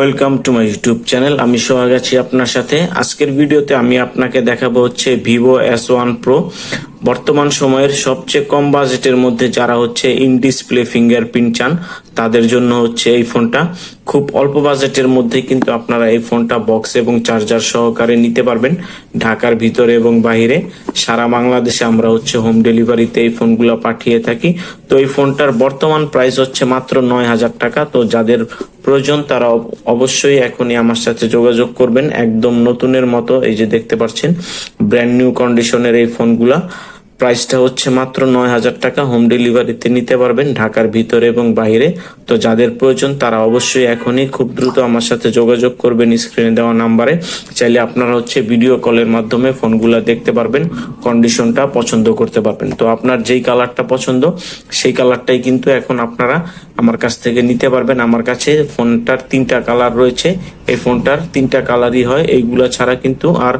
Welcome to my YouTube channel. আমি সোহাগ আছি আপনার সাথে। আজকের ভিডিওতে আমি আপনাকে দেখাবো হচ্ছে ভিভো এস ওয়ান প্রো বর্তমান সময়ের সবচেয়ে কম বাজেটের মধ্যে যারা হচ্ছে ইন ডিসপ্লে ফিঙ্গার প্রিন্ট চান, তাদের জন্য হচ্ছে এই ফোনটা। খুব অল্প বাজেটের মধ্যে কিন্তু আপনারা এই ফোনটা বক্স এবং চার্জার সহকারে নিতে পারবেন। ঢাকার ভিতরে এবং বাইরে সারা বাংলাদেশে আমরা হচ্ছে হোম ডেলিভারিতে এই ফোনগুলো পাঠিয়ে থাকি। তো এই ফোনটার বর্তমান প্রাইস হচ্ছে মাত্র নয় হাজার টাকা। তো যাদের প্রয়োজন তারা অব- অবশ্যই এখনই আমার সাথে যোগাযোগ করবেন। একদম নতুনের মতো এই যে দেখতে পাচ্ছেন ব্র্যান্ড নিউ কন্ডিশনের এই ফোনগুলা। প্রাইসটা হচ্ছে মাত্র নয় হাজার টাকা। হোম ডেলিভারিতে নিতে পারবেন ঢাকার ভিতরে এবং বাইরে তো যাদের প্রয়োজন তারা অবশ্যই এখনই খুব দ্রুত আমার সাথে যোগাযোগ করবেন স্ক্রিনে দেওয়া নাম্বারে। চাইলে আপনারা হচ্ছে ভিডিও কলের মাধ্যমে ফোনগুলো দেখতে পারবেন কন্ডিশনটা পছন্দ করতে পারবেন। তো আপনার যেই কালারটা পছন্দ, সেই কালারটাই কিন্তু এখন আপনারা আমার কাছ থেকে নিতে পারবেন। আমার কাছে ফোনটার তিনটা কালার রয়েছে। এই ফোনটার তিনটা কালারই হয়। এইগুলা ছাড়া কিন্তু আর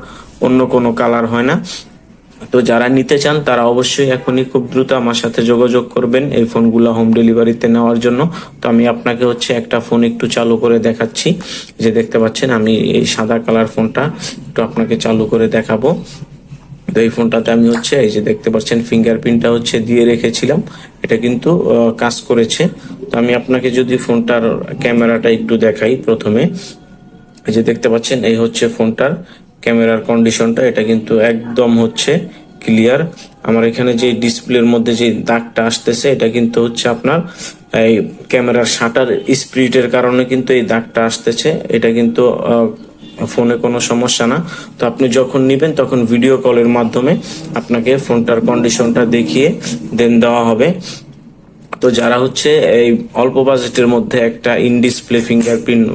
অন্য কোনো কালার হয় না। তো যারা নিতে চান, তারা অবশ্যই এখনই খুব দ্রুত আমার সাথে যোগাযোগ করবেন এই ফোনগুলো হোম ডেলিভারিতে নেওয়ার জন্য। তো আমি আপনাকে হচ্ছে একটা ফোন একটু চালু করে দেখাচ্ছি। যে দেখতে পাচ্ছেন, আমি এই সাদা কালার ফোনটা একটু আপনাকে চালু করে দেখাবো। তো এই ফোনটাতে আমি হচ্ছে, এই যে দেখতে পাচ্ছেন ফিঙ্গারপ্রিন্টটা হচ্ছে দিয়ে রেখেছিলাম। এটা কিন্তু কাজ করেছে। তো আমি আপনাকে যদি ফোনটার ক্যামেরাটা একটু দেখাই প্রথমে। এই যে দেখতে পাচ্ছেন, এই হচ্ছে ফোনটার ক্যামেরার কন্ডিশনটা এটা কিন্তু একদম হচ্ছে ক্লিয়ার আমার এখানে যে ডিসপ্লের মধ্যে যে দাগটা আসতেছে, এটা কিন্তু হচ্ছে আপনার, এই ক্যামেরার শাটার স্পিরিটের কারণে কিন্তু এই দাগটা আসতেছে। এটা কিন্তু ফোনে কোনো সমস্যা না। তো আপনি যখন নেবেন, তখন ভিডিও কলের মাধ্যমে আপনাকে ফোনটার কন্ডিশনটা দেখিয়ে দেন দেওয়া হবে। তো যারা হচ্ছে এই অল্প বাজেটের মধ্যে একটা ইন ডিসপ্লে ফিঙ্গারপ্রিন্ট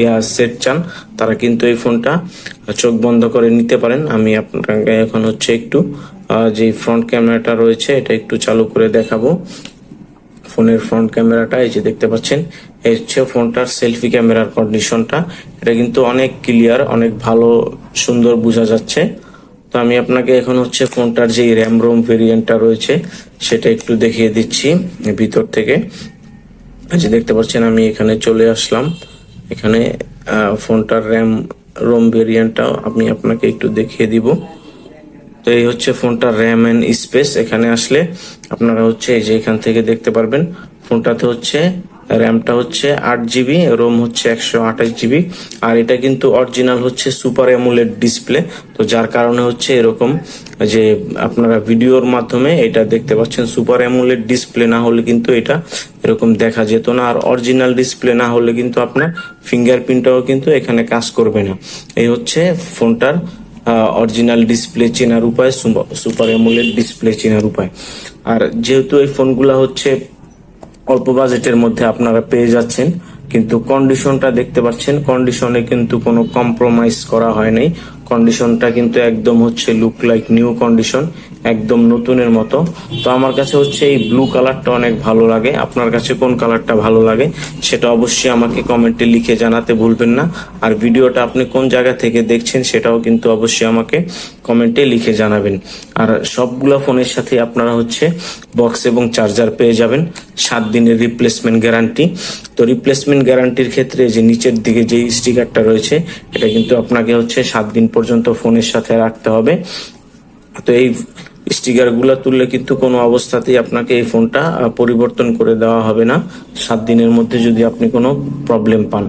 ইয়া সেট চান, তারা কিন্তু এই ফোনটা চোখ বন্ধ করে নিতে পারেন। আমি আপনাকে এখন হচ্ছে একটু যে ফ্রন্ট ক্যামেরাটা রয়েছে, এটা একটু চালু করে দেখাবো। ফোনের ফ্রন্ট ক্যামেরাটা এই যে দেখতে পাচ্ছেন, এই হচ্ছে ফোনটার সেলফি ক্যামেরার কন্ডিশনটা এটা কিন্তু অনেক ক্লিয়ার অনেক ভালো, সুন্দর বোঝা যাচ্ছে। আমি আপনাকে এখন হচ্ছে ফোনটার যে র্যাম রোম ভেরিয়েন্টটা রয়েছে, সেটা একটু দেখিয়ে দিচ্ছি ভিতর থেকে। যে দেখতে পাচ্ছেন, আমি এখানে চলে আসলাম। এখানে ফোনটার র্যাম রোম ভেরিয়েন্টটা আমি আপনাকে একটু দেখিয়ে দিব। তো এই হচ্ছে ফোনটার র্যাম এন্ড স্পেস এখানে আসলে আপনারা হচ্ছে এই যে এখান থেকে দেখতে পারবেন। ফোনটাতে হচ্ছে র্যামটা হচ্ছে আট জিবি, রোম হচ্ছে একশো আঠাশ জিবি, আর এটা কিন্তু অরিজিনাল হচ্ছে সুপার অ্যামুলেট ডিসপ্লে। তো যার কারণে হচ্ছে এরকম যে আপনারা ভিডিওর মাধ্যমে এটা দেখতে পাচ্ছেন, সুপার অ্যামুলেট ডিসপ্লে না হলে কিন্তু এটা এরকম দেখা যেত না। আর অরিজিনাল ডিসপ্লে না হলে কিন্তু আপনার ফিঙ্গারপ্রিন্টটাও কিন্তু এখানে কাজ করবে না। এই হচ্ছে ফোনটার অরিজিনাল ডিসপ্লে চেনার উপায় সুপার এমুলেট ডিসপ্লে চেনার উপায়। আর যেহেতু এই ফোনগুলা হচ্ছে অল্প বাজেটের মধ্যে আপনারা পেয়ে যাচ্ছেন। কিন্তু কন্ডিশনটা দেখতে পাচ্ছেন কন্ডিশনে কিন্তু কোনো কম্প্রোমাইজ করা হয় নাই। কন্ডিশনটা কিন্তু একদম হচ্ছে লুক লাইক নিউ কন্ডিশন একদম নতুনের মতো। তো আমার কাছে হচ্ছে এই ব্লু কালারটা অনেক ভালো লাগে। আপনার কাছে কোন কালারটা ভালো লাগে সেটা অবশ্যই আমাকে কমেন্টে লিখে জানাতে ভুলবেন না। আর ভিডিওটা আপনি কোন জায়গা থেকে দেখছেন সেটাও কিন্তু অবশ্যই আমাকে কমেন্টে লিখে জানাবেন। আর সবগুলা ফোনের সাথে আপনারা হচ্ছে বক্স এবং চার্জার পেয়ে যাবেন। সাত দিনের রিপ্লেসমেন্ট গ্যারান্টি তো রিপ্লেসমেন্ট গ্যারান্টির ক্ষেত্রে যে নিচের দিকে যে স্টিকারটা রয়েছে, এটা কিন্তু আপনাকে হচ্ছে সাত দিন পর্যন্ত ফোনের সাথে রাখতে হবে। তো এই স্টিকারগুলা তুললে কিন্তু কোনো অবস্থাতেই আপনাকে এই ফোনটা পরিবর্তন করে দেওয়া হবে না। সাত দিনের মধ্যে যদি আপনি কোনো প্রবলেম পান।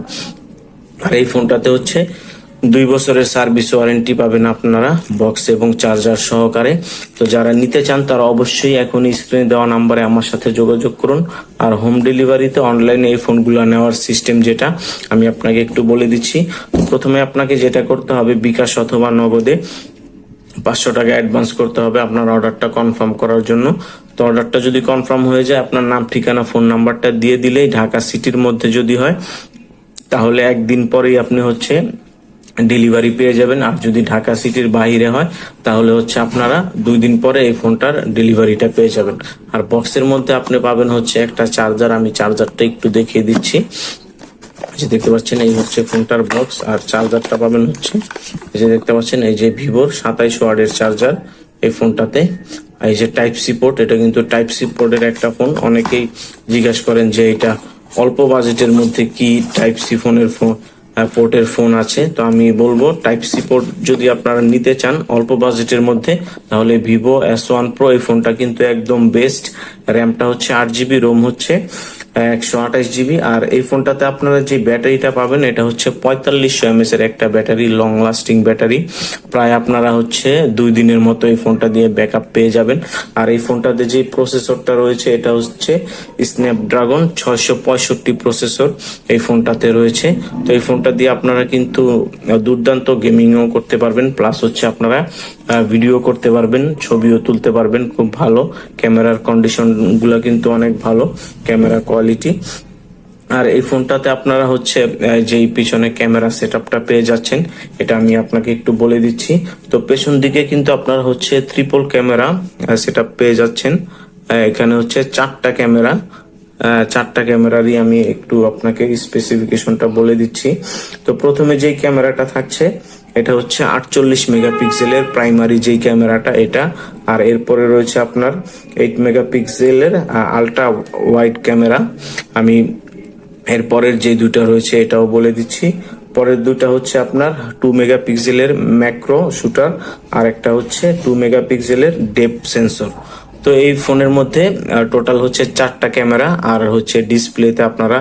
আর এই ফোনটাতে হচ্ছে দুই বছরের সার্ভিস ওয়ারেন্টি পাবেন আপনারা বক্স এবং চার্জার সহকারে। তো যারা নিতে চান তারা অবশ্যই এখন স্ক্রিনে দেওয়া নাম্বারে আমার সাথে যোগাযোগ করুন। আর হোম ডেলিভারিতে অনলাইনে এই ফোনগুলো নেওয়ার সিস্টেম যেটা, আমি আপনাকে একটু বলে দিচ্ছি। প্রথমে আপনাকে যেটা করতে হবে, বিকাশ অথবা নগদে পাঁচশো টাকা অ্যাডভান্স করতে হবে আপনার অর্ডারটা কনফার্ম করার জন্য। তো অর্ডারটা যদি কনফার্ম হয়ে যায়, আপনার নাম, ঠিকানা, ফোন নাম্বারটা দিয়ে দিলেই ঢাকা সিটির মধ্যে যদি হয়, তাহলে একদিন পরেই আপনি হচ্ছে ডেলিভারি পেয়ে যাবেন। আর যদি ঢাকা সিটির বাইরে হয়, তাহলে হচ্ছে আপনারা দুই দিন পরে এই ফোনটার ডেলিভারিটা পেয়ে যাবেন। আর বক্সের মধ্যে আপনি পাবেন হচ্ছে একটা চার্জার আমি চার্জারটা একটু দেখিয়ে দিচ্ছি। যে দেখতে পাচ্ছেন, এই হচ্ছে ফোনটার বক্স আর চার্জারটা পাবেন হচ্ছে, এই যে দেখতে পাচ্ছেন, এই যে ভিভোর সাতাইশ ওয়ার্ডের চার্জার এই ফোনটাতে। এই যে টাইপ সি পোর্ট এটা কিন্তু টাইপ সি পোর্টের একটা ফোন অনেকেই জিজ্ঞাসা করেন যে এটা অল্প বাজেটের মধ্যে কি টাইপ সি ফোনের ফোন পোর্টের ফোন আছে, তো আমি বলব টাইপ সি পোর্ট যদি আপনারা নিতে চান অল্প বাজেটের মধ্যে, তাহলে ভিভো এস ওয়ান প্রো এই ফোনটা কিন্তু একদম বেস্ট র্যামটা হচ্ছে আট জিবি, রোম হচ্ছে একশো আঠাশ জিবি। আর এই ফোনটাতে আপনারা যে ব্যাটারিটা পাবেন, এটা হচ্ছে পঁয়তাল্লিশশো এমএস এর একটা ব্যাটারি লং লাস্টিং ব্যাটারি। প্রায় আপনারা হচ্ছে দুই দিনের মতো এই ফোনটা দিয়ে ব্যাকআপ পেয়ে যাবেন। আর এই ফোনটাতে যে প্রসেসরটা রয়েছে, এটা হচ্ছে স্ন্যাপড্রাগন ছয়শো পঁয়ষট্টি প্রসেসর এই ফোনটাতে রয়েছে। তো এই ফোনটা দিয়ে আপনারা কিন্তু দুর্দান্ত গেমিংও করতে পারবেন। প্লাস হচ্ছে আপনারা ভিডিও করতে পারবেন, ছবিও তুলতে পারবেন। খুব ভালো ক্যামেরার কন্ডিশন গুলো কিন্তু অনেক ভালো, ক্যামেরা কোয়ালিটি আর এই ফোনটাতে আপনারা হচ্ছে যেই পিছনে ক্যামেরা সেটআপটা পেয়ে যাচ্ছেন, এটা আমি আপনাকে একটু বলে দিচ্ছি। তো পেছন দিকে কিন্তু আপনারা হচ্ছে ত্রিপল ক্যামেরা সেটআপ পেয়ে যাচ্ছেন। এখানে হচ্ছে চারটা ক্যামেরা চারটা ক্যামেরারই আমি একটু আপনাকে স্পেসিফিকেশনটা বলে দিচ্ছি। তো প্রথমে যেই ক্যামেরাটা থাকছে এটা হচ্ছে আটচল্লিশ মেগাপিক্সেলের প্রাইমারি যেই ক্যামেরাটা এটা। আর এরপরে রয়েছে আপনার এইট মেগাপিক্সেলের আলট্রা ওয়াইড ক্যামেরা। আমি এরপরের যে দুটা রয়েছে এটাও বলে দিচ্ছি। পরের দুটা হচ্ছে আপনার টু মেগাপিক্সেলের ম্যাক্রো শুটার আর একটা হচ্ছে টু মেগাপিক্সেলের ডেপ সেন্সর তো এই ফোনের মধ্যে টোটাল হচ্ছে চারটা ক্যামেরা আর হচ্ছে ডিসপ্লেতে আপনারা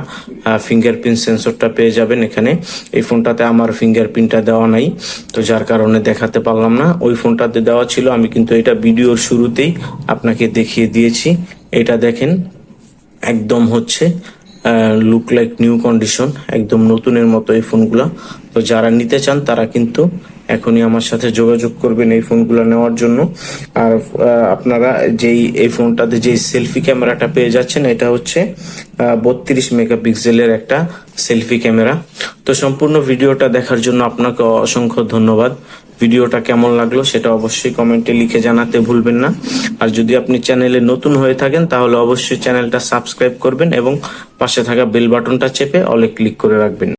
ফিঙ্গারপ্রিন্ট সেন্সরটা পেয়ে যাবেন এখানে। এই ফোনটাতে আমার ফিঙ্গারপ্রিন্টটা দেওয়া নাই, তো যার কারণে দেখাতে পারলাম না। ওই ফোনটাতে দেওয়া ছিল, আমি কিন্তু এটা ভিডিওর শুরুতেই আপনাকে দেখিয়ে দিয়েছি। এটা দেখেন, একদম হচ্ছে লুক লাইক নিউ কন্ডিশন একদম নতুনের মতো এই ফোনগুলো। তো যারা নিতে চান, তারা কিন্তু এখনই আমার সাথে যোগাযোগ করবেন এই ফোনগুলো নেওয়ার জন্য। আর আপনারা যেই, এই ফোনটাতে যেই সেলফি ক্যামেরাটা পেয়ে যাচ্ছেন, এটা হচ্ছে বত্রিশ মেগাপিক্সেলের একটা সেলফি ক্যামেরা। তো সম্পূর্ণ ভিডিওটা দেখার জন্য আপনাকে অসংখ্য ধন্যবাদ। ভিডিওটা কেমন লাগল সেটা অবশ্যই কমেন্টে লিখে জানাতে ভুলবেন না। আর যদি আপনি চ্যানেলে নতুন হয়ে থাকেন, তাহলে অবশ্যই চ্যানেলটা সাবস্ক্রাইব করবেন এবং পাশে থাকা বেল বাটনটা চেপে অলে ক্লিক করে রাখবেন।